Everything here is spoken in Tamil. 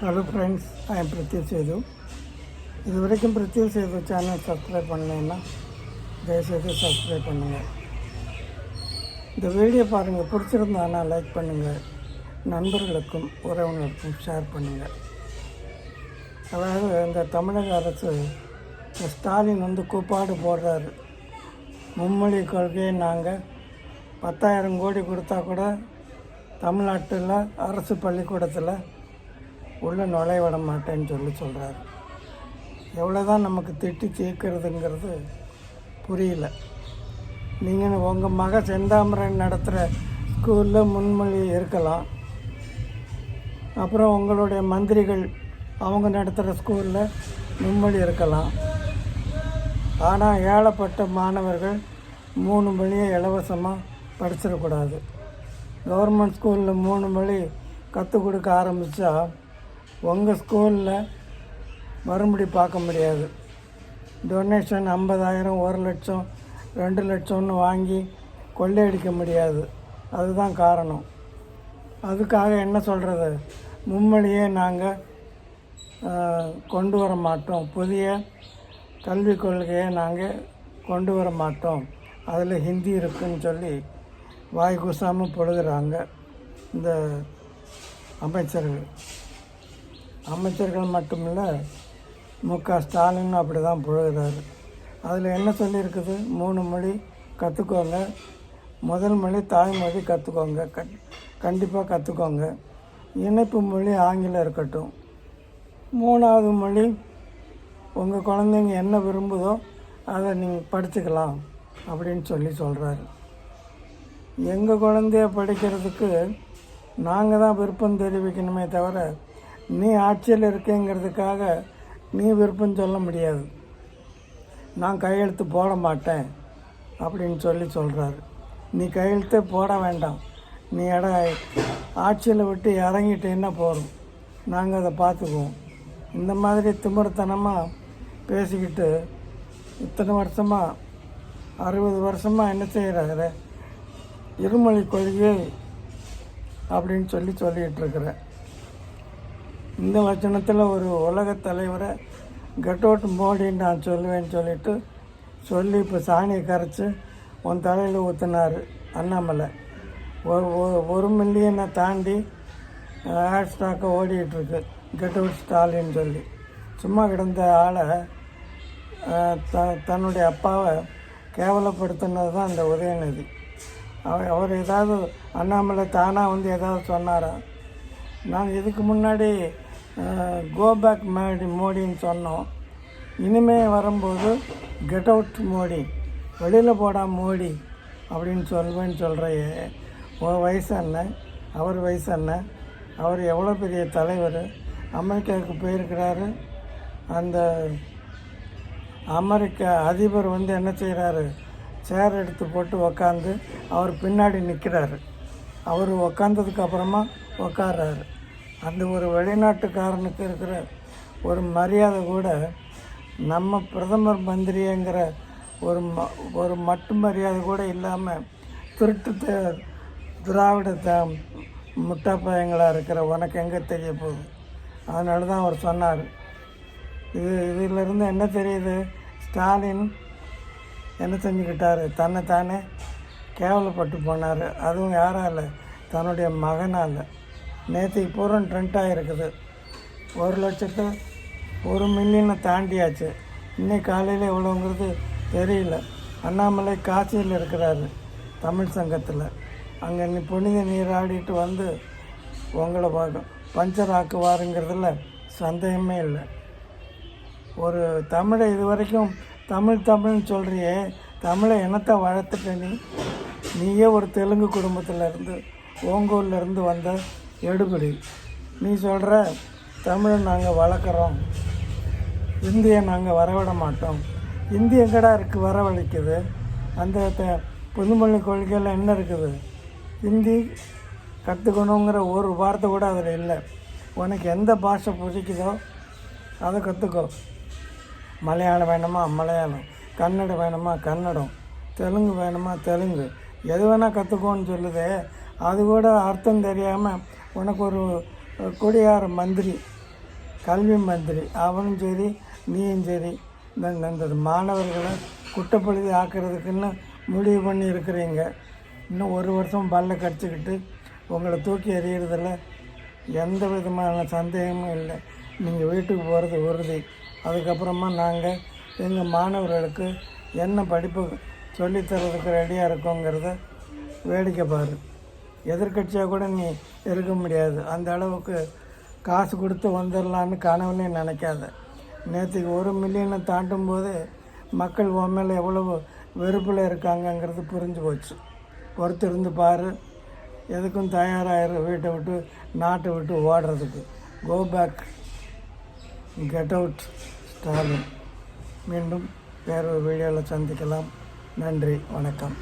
ஹலோ ஃப்ரெண்ட்ஸ் நான் எம் சேது இது வரைக்கும் பிரித்யூ சேது சேனல் சப்ஸ்கிரைப் பண்ணலைன்னா தயவுசெய்து சப்ஸ்கிரைப் பண்ணுங்கள் இந்த வீடியோ பாருங்கள் பிடிச்சிருந்தானா லைக் பண்ணுங்கள் நண்பர்களுக்கும் உறவினருக்கும் ஷேர் பண்ணுங்கள் அதாவது இந்த தமிழக அரசு இந்த ஸ்டாலின் வந்து கூப்பாடு போடுறாரு. மும்மொழி கொள்கையை நாங்கள் பத்தாயிரம் கோடி கொடுத்தா கூட தமிழ்நாட்டில் அரசு பள்ளிக்கூடத்தில் உள்ளே நுழைய விட மாட்டேன்னு சொல்லி சொல்கிறார் எவ்வளோ தான் நமக்கு திட்டி தீர்க்கிறதுங்கிறது புரியல. நீங்கள் உங்கள் மக செந்தாமரன் நடத்துகிற ஸ்கூலில் முன்மொழி இருக்கலாம். அப்புறம் உங்களுடைய மந்திரிகள் அவங்க நடத்துகிற ஸ்கூலில் முன்மொழி இருக்கலாம். ஆனால் ஏழப்பட்ட மாணவர்கள் மூணு மொழியை இலவசமாக படிச்சிடக்கூடாது. கவர்மெண்ட் ஸ்கூலில் மூணு மொழி கற்றுக் கொடுக்க ஆரம்பித்தா உங்கள் ஸ்கூலில் மறுபடி பார்க்க முடியாது. டொனேஷன் ஐம்பதாயிரம் ஒரு லட்சம் ரெண்டு லட்சம்னு வாங்கி கொள்ளையடிக்க முடியாது. அதுதான் காரணம். அதுக்காக என்ன சொல்கிறது மும்மொழியே நாங்கள் கொண்டு வர மாட்டோம். புதிய கல்விக் கொள்கையை நாங்கள் கொண்டு வர மாட்டோம். அதில் ஹிந்தி இருக்குன்னு சொல்லி வாய் கூசாமல் பொழுதுறாங்க இந்த அமைச்சர்கள் அமைச்சர்கள் மட்டுமில்லை மு. க. ஸ்டாலின் அப்படி தான் புழுகிறாரு. அதில் என்ன சொல்லியிருக்குது? மூணு மொழி கற்றுக்கோங்க முதல் மொழி தாய்மொழி கற்றுக்கோங்க க கண்டிப்பாக கற்றுக்கோங்க இணைப்பு மொழி ஆங்கிலம் இருக்கட்டும். மூணாவது மொழி உங்கள் குழந்தைங்க என்ன விரும்புதோ அதை நீங்கள் படிச்சுக்கலாம் அப்படின்னு சொல்லி சொல்கிறாரு எங்கள் குழந்தைய படிக்கிறதுக்கு நாங்கள் தான் விருப்பம் தெரிவிக்கணுமே தவிர நீ ஆட்சியில் இருக்கேங்கிறதுக்காக நீ விருப்பம் சொல்ல முடியாது. நான் கையெழுத்து போட மாட்டேன் அப்படின்னு சொல்லி சொல்கிறாரு நீ கையெழுத்தே போட வேண்டாம். நீ இட ஆட்சியில் விட்டு இறங்கிட்டேன்னா போதும் நாங்கள் அதை பார்த்துக்குவோம். இந்த மாதிரி திமிர்த்தனமாக பேசிக்கிட்டு இத்தனை வருஷமாக அறுபது வருஷமாக என்ன செய்கிறாரு இருமொழி கொள்கை அப்படின்னு சொல்லி சொல்லிகிட்டு இருக்கிறேன் இந்த வச்சனத்தில் ஒரு உலகத் தலைவரை கெட் அவுட் மோடின்னு நான் சொல்லுவேன்னு சொல்லிட்டு சொல்லி இப்போ சாணியை கரைச்சி உன் தலையில் ஊற்றினார் அண்ணாமலை. ஒரு ஒரு- மில்லியனை தாண்டி ஹேட் ஸ்டாக்கை ஓடிட்டுருக்கு கெட் அவுட் ஸ்டாலின்னு சொல்லி. சும்மா கிடந்த ஆளை த தன்னுடைய அப்பாவை கேவலப்படுத்தினது தான் அந்த உதயநிதி. அவர் அவர் ஏதாவது அண்ணாமலை தானாக வந்து ஏதாவது சொன்னாரா? நான் இதுக்கு முன்னாடி கோ பேக் மோடி மோடின்னு சொன்னோம். இனிமே வரும்போது கெட் அவுட் மோடி வெளியில் போடா மோடி அப்படின்னு சொல்வேன்னு சொல்கிறையே உன் வயசு என்ன? அவர் வயசு என்ன? அவர் எவ்வளோ பெரிய தலைவர்? அமெரிக்காவுக்கு போயிருக்கிறாரு. அந்த அமெரிக்க அதிபர் வந்து என்ன செய்கிறாரு சேர் எடுத்து போட்டு உக்காந்து அவர் பின்னாடி நிற்கிறாரு அவர் உக்காந்ததுக்கு அப்புறமா உக்காடுறாரு அந்த ஒரு வெளிநாட்டுக்காரனுக்கு இருக்கிற ஒரு மரியாதை கூட நம்ம பிரதமர் மந்திரிங்கிற ஒரு ம ஒரு மட்டு மரியாதை கூட இல்லாமல் திருட்டு திராவிட த முட்டாப்பயங்களாக இருக்கிற உனக்கு எங்கே தெரிய போகுது? அதனால தான் அவர் சொன்னார். இது இதிலிருந்து என்ன தெரியுது? ஸ்டாலின் என்ன செஞ்சுக்கிட்டார் தன்னை தானே கேவலப்பட்டு போனார். அதுவும் யாரால்? தன்னுடைய மகனால். நேற்று பூரா ட்ரெண்டாக இருக்குது ஒரு லட்சத்தை ஒரு மில்லியனை தாண்டியாச்சு. இன்னைக்கு காலையில் எவ்வளோங்கிறது தெரியல. அண்ணாமலை காசியில் இருக்கிறாரு தமிழ் சங்கத்தில். அங்கே நீ புனித நீராடிட்டு வந்து உங்களை ப- பஞ்சர் ஆக்குவாருங்கிறதுல சந்தேகமே இல்லை. ஒரு தமிழை இது வரைக்கும் தமிழ் தமிழ்னு சொல்கிறியே தமிழை என்னத்தை வளர்த்துட்ட நீ நீயே ஒரு தெலுங்கு குடும்பத்தில் இருந்து வந்த எடுபடி. நீ சொல்கிற தமிழை நாங்கள் வளர்க்குறோம். இந்தியை நாங்கள் வரவிட மாட்டோம். இந்தி எங்கடா இருக்குது வரவழைக்குது? அந்த புதுமொழி கொள்கையில் என்ன இருக்குது? ஹிந்தி கற்றுக்கணுங்கிற ஒரு வார்த்தை கூட அதில் இல்லை. உனக்கு எந்த பாஷை பிடிக்குதோ அதை கற்றுக்கோ மலையாளம் வேணுமா? மலையாளம். கன்னடம் வேணுமா? கன்னடம். தெலுங்கு வேணுமா? தெலுங்கு. எது வேணால் கற்றுக்கோன்னு சொல்லுதே. அது கூட அர்த்தம் தெரியாமல் உனக்கு ஒரு கொடியார மந்திரி கல்வி மந்திரி அவனும் சரி நீயும் சரி இந்த இந்த மாணவர்களை குட்டப்படுத்தி ஆக்கிறதுக்குன்னு முடிவு பண்ணி இருக்கிறீங்க. இன்னும் ஒரு வருஷம் பல்ல கடிச்சிக்கிட்டு உங்களை தூக்கி எறியறதில் எந்த விதமான சந்தேகமும் இல்லை. நீங்கள் வீட்டுக்கு போகிறது உறுதி. அதுக்கப்புறமா நாங்கள் எங்கள் மாணவர்களுக்கு என்ன படிப்பு சொல்லித்தரதுக்கு ரெடியாக இருக்கோங்கிறத வேடிக்கை பாரு. எதிர்க்கட்சியாக கூட நீ இருக்க முடியாது. அந்த அளவுக்கு காசு கொடுத்து வந்துடலான்னு கனவுலையும் நினைக்காத. நேற்றுக்கு ஒரு மில்லியனை தாண்டும் போது மக்கள் உன் மேலே எவ்வளவு வெறுப்பில் இருக்காங்கங்கிறது புரிஞ்சு போச்சு. பொறுத்திருந்து பாரு. எதுக்கும் தயாராகிரு வீட்டை விட்டு நாட்டை விட்டு ஓடுறதுக்கு. Go back get out Stalin மீண்டும் வேறொரு வீடியோவில் சந்திக்கலாம். நன்றி. வணக்கம்.